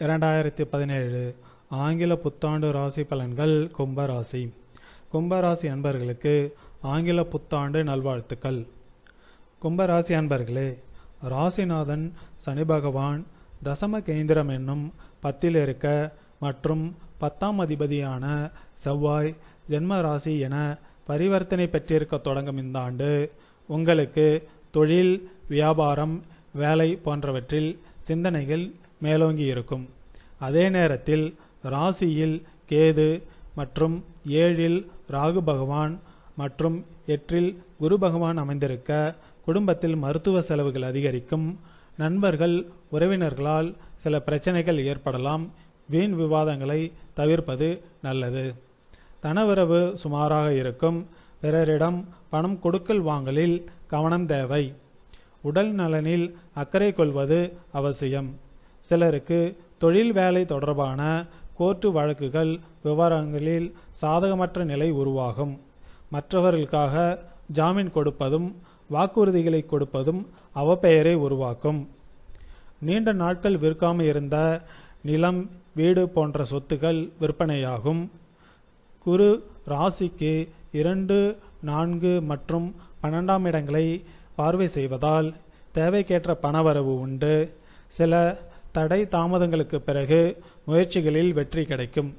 இரண்டாயிரத்தி பதினேழு ஆங்கில புத்தாண்டு ராசி பலன்கள் கும்பராசி கும்பராசி அன்பர்களுக்கு ஆங்கில புத்தாண்டு நல்வாழ்த்துக்கள். கும்பராசி அன்பர்களே ராசிநாதன் சனி பகவான் தசம கேந்திரம் என்னும் பத்தில் இருக்க மற்றும் பத்தாம் அதிபதியான செவ்வாய் ஜென்ம ராசி என பரிவர்த்தனை பெற்றிருக்க தொடங்கும் இந்த ஆண்டு உங்களுக்கு தொழில் வியாபாரம் வேலை போன்றவற்றில் சிந்தனைகள் மேலோங்கி இருக்கும். அதே நேரத்தில் ராசியில் கேது மற்றும் ஏழில் ராகு பகவான் மற்றும் எட்டில் குரு பகவான் அமைந்திருக்க குடும்பத்தில் மருத்துவ செலவுகள் அதிகரிக்கும். நண்பர்கள் உறவினர்களால் சில பிரச்சனைகள் ஏற்படலாம். வீண் விவாதங்களை தவிர்ப்பது நல்லது. தனவரவு சுமாராக இருக்கும். பிறரிடம் பணம் கொடுக்கல் வாங்கலில் கவனம் தேவை. உடல் நலனில் அக்கறை கொள்வது அவசியம். சிலருக்கு தொழில் வேலை தொடர்பான கோர்ட்டு வழக்குகள் விவரங்களில் சாதகமற்ற நிலை உருவாகும். மற்றவர்களுக்காக ஜாமீன் கொடுப்பதும் வாக்குறுதிகளை கொடுப்பதும் அவப்பெயரை உருவாக்கும். நீண்ட நாட்கள் விற்காமல் இருந்த நிலம் வீடு போன்ற சொத்துக்கள் விற்பனையாகும். குரு ராசிக்கு இரண்டு நான்கு மற்றும் பன்னெண்டாம் இடங்களை பார்வை செய்வதால் தேவைக்கேற்ற பணவரவு உண்டு. சில தடை தாமதங்களுக்கு பிறகு முயற்சிகளில் வெற்றி கிடைக்கும்.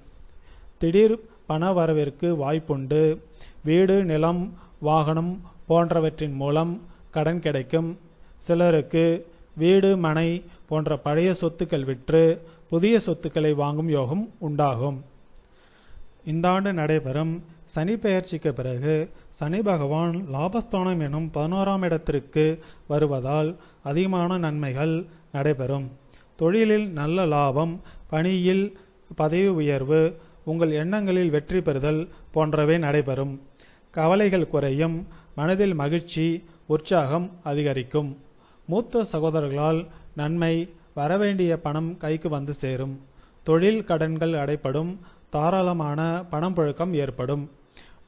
திடீர் பண வரவிற்கு வாய்ப்புண்டு. வீடு நிலம் வாகனம் போன்றவற்றின் மூலம் கடன் கிடைக்கும். சிலருக்கு வீடு மனை போன்ற பழைய சொத்துக்கள் விற்று புதிய சொத்துக்களை வாங்கும் யோகம் உண்டாகும். இந்த ஆண்டு நடைபெறும் சனி பெயர்ச்சிக்கு பிறகு சனி பகவான் லாபஸ்தானம் எனும் பதினோராம் இடத்திற்கு வருவதால் அதிகமான நன்மைகள் நடைபெறும். தொழிலில் நல்ல லாபம் பணியில் பதவி உயர்வு உங்கள் எண்ணங்களில் வெற்றி பெறுதல் போன்றவை நடைபெறும். கவலைகள் குறையும் மனதில் மகிழ்ச்சி உற்சாகம் அதிகரிக்கும். மூத்த சகோதரர்களால் நன்மை வரவேண்டிய பணம் கைக்கு வந்து சேரும். தொழில் கடன்கள் அடைப்படும் தாராளமான பணம் புழக்கம் ஏற்படும்.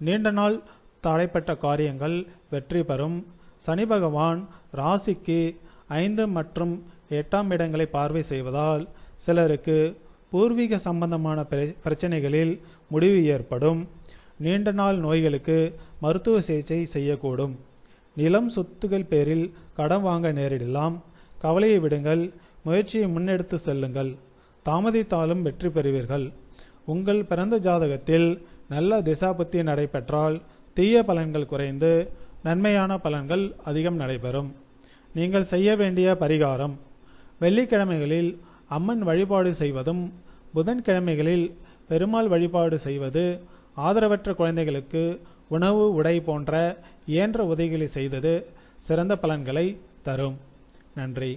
நீண்ட நாள் தடைப்பட்ட காரியங்கள் வெற்றி பெறும். சனி பகவான் ராசிக்கு ஐந்து மற்றும் எட்டாம் இடங்களை பார்வை செய்வதால் சிலருக்கு பூர்வீக சம்பந்தமான பிரச்சனைகளில் முடிவு ஏற்படும். நீண்ட நாள் நோய்களுக்கு மருத்துவ சிகிச்சை செய்யக்கூடும். நிலம் சொத்துகள் பேரில் கடன் வாங்க நேரிடலாம். கவலையை விடுங்கள். முயற்சியை முன்னெடுத்து செல்லுங்கள். தாமதித்தாலும் வெற்றி பெறுவீர்கள். உங்கள் பிறந்த ஜாதகத்தில் நல்ல திசாபுத்தி நடைபெற்றால் தீய பலன்கள் குறைந்து நன்மையான பலன்கள் அதிகம் நடைபெறும். நீங்கள் செய்ய வேண்டிய பரிகாரம் வெள்ளிக்கிழமைகளில் அம்மன் வழிபாடு செய்வதும் புதன்கிழமைகளில் பெருமாள் வழிபாடு செய்வது ஆதரவற்ற குழந்தைகளுக்கு உணவு உடை போன்ற இயன்ற உதவிகளை செய்தது சிறந்த பலன்களை தரும். நன்றி.